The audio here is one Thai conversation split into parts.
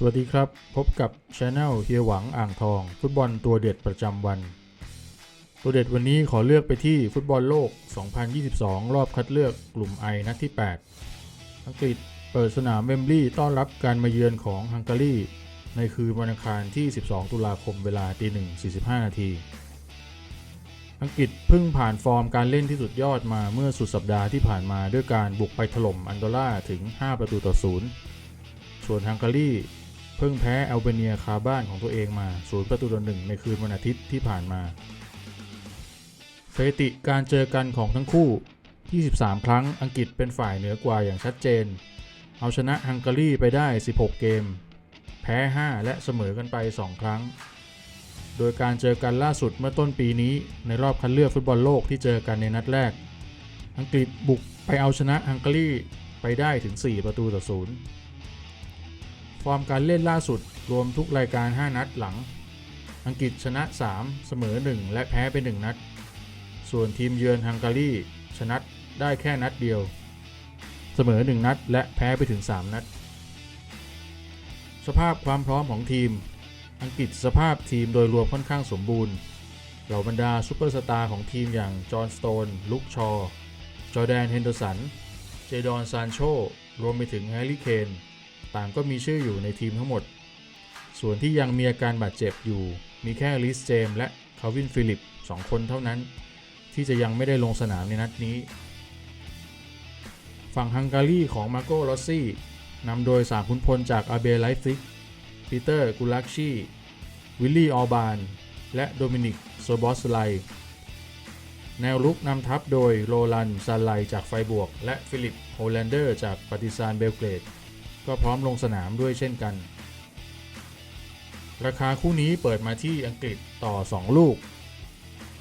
สวัสดีครับ พบกับช anel เฮียหวังอ่างทอง ฟุตบอลตัวเด็ดประจำวัน ตัวเด็ดวันนี้ขอเลือกไปที่ฟุตบอลโลก 2022 รอบคัดเลือกกลุ่ม I นัดที่ 8 อังกฤษเปิดสนามเวมบลีย์ต้อนรับการมาเยือนของฮังการีในคืนวันอังคารที่ 12 ตุลาคมเวลาตี1 45 นาทีอังกฤษเพิ่งผ่านฟอร์มการเล่นที่สุดยอดมาเมื่อสุดสัปดาห์ที่ผ่านมาด้วยการบุกไปถล่มอันโดล่าถึง 5 ประตูต่อ0ส่วนฮังการี เพิ่งแพ้แอลเบเนียคาบ้านของตัวเองมา0ประตูต่อ1ในคืนวันอาทิตย์ที่ผ่านมาสถิติการเจอกันของทั้งคู่ 23 ครั้งอังกฤษเป็นฝ่ายเหนือกว่าอย่างชัดเจน เอาชนะฮังการีไปได้ 16 เกม แพ้ 5 และเสมอกันไป 2 ครั้ง โดยการเจอกันล่าสุดเมื่อต้นปีนี้ในรอบคัดเลือกฟุตบอลโลกที่เจอกันในนัดแรก อังกฤษบุกไปเอาชนะฮังการีไปได้ถึง 4 ประตูต่อ0 ฟอร์มการเล่นล่าสุดรวมทุกรายการ 5 นัดหลัง อังกฤษชนะ 3 เสมอ 1 และแพ้ไป 1 นัด ส่วนทีมเยือนฮังการีชนะได้แค่นัดเดียว เสมอ 1 นัด และแพ้ไปถึง 3 นัด สภาพความพร้อมของทีม อังกฤษสภาพทีมโดยรวมค่อนข้างสมบูรณ์ เหล่าบรรดาซูเปอร์สตาร์ของทีมอย่างจอห์นสโตน ลุคชอ จอแดน เฮนเดอร์สัน เจดอน ซานโชรวมไปถึงแฮร์รี่ เคน ต่างก็มีชื่ออยู่ในทีมทั้งหมด ส่วนที่ยังมีอาการบาดเจ็บอยู่ มีแค่ลิสเจมและคาวินฟิลิปสองคนเท่านั้น ที่จะยังไม่ได้ลงสนามในนัดนี้ ฝั่งฮังการีของมาโกลอสซี่นำโดยสามขุนพลจากอาเบไลฟ์ซิกปีเตอร์กูลักชีวิลลี่ออบาน และโดมินิกโซบอสไลแนวลุกนำทัพโดยโรลันซาไลจากไฟบวก และฟิลิปโฮแลนเดอร์จากปาติซานเบลเกรด ก็พร้อมลงสนามด้วยเช่นกัน ราคาคู่นี้เปิดมาที่อังกฤษต่อ 2 ลูก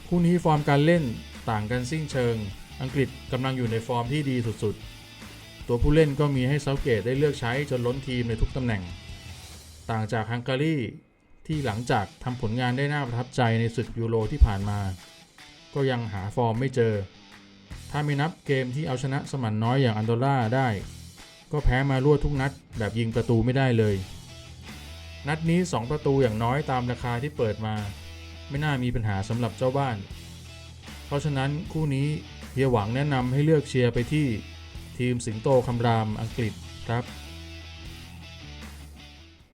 คู่นี้ฟอร์มการเล่นต่างกันสิ้นเชิง อังกฤษกำลังอยู่ในฟอร์มที่ดีสุดๆ ตัวผู้เล่นก็มีให้เซาเกตได้เลือกใช้จนล้นทีมในทุกตำแหน่ง ต่างจากฮังการีที่หลังจากทำผลงานได้น่าประทับใจในศึกยูโรที่ผ่านมา ก็ยังหาฟอร์มไม่เจอ ถ้าไม่นับเกมที่เอาชนะสมันน้อยอย่างอันโดล่าได้ ก็แพ้มารวดทุกนัด แบบยิงประตูไม่ได้เลย นัดนี้ 2 ประตูอย่างน้อยตามราคาที่เปิดมา ไม่น่ามีปัญหาสำหรับเจ้าบ้าน เพราะฉะนั้นคู่นี้เฮียหวังแนะนำให้เลือกเชียร์ไปที่ทีมสิงโตคำรามอังกฤษครับ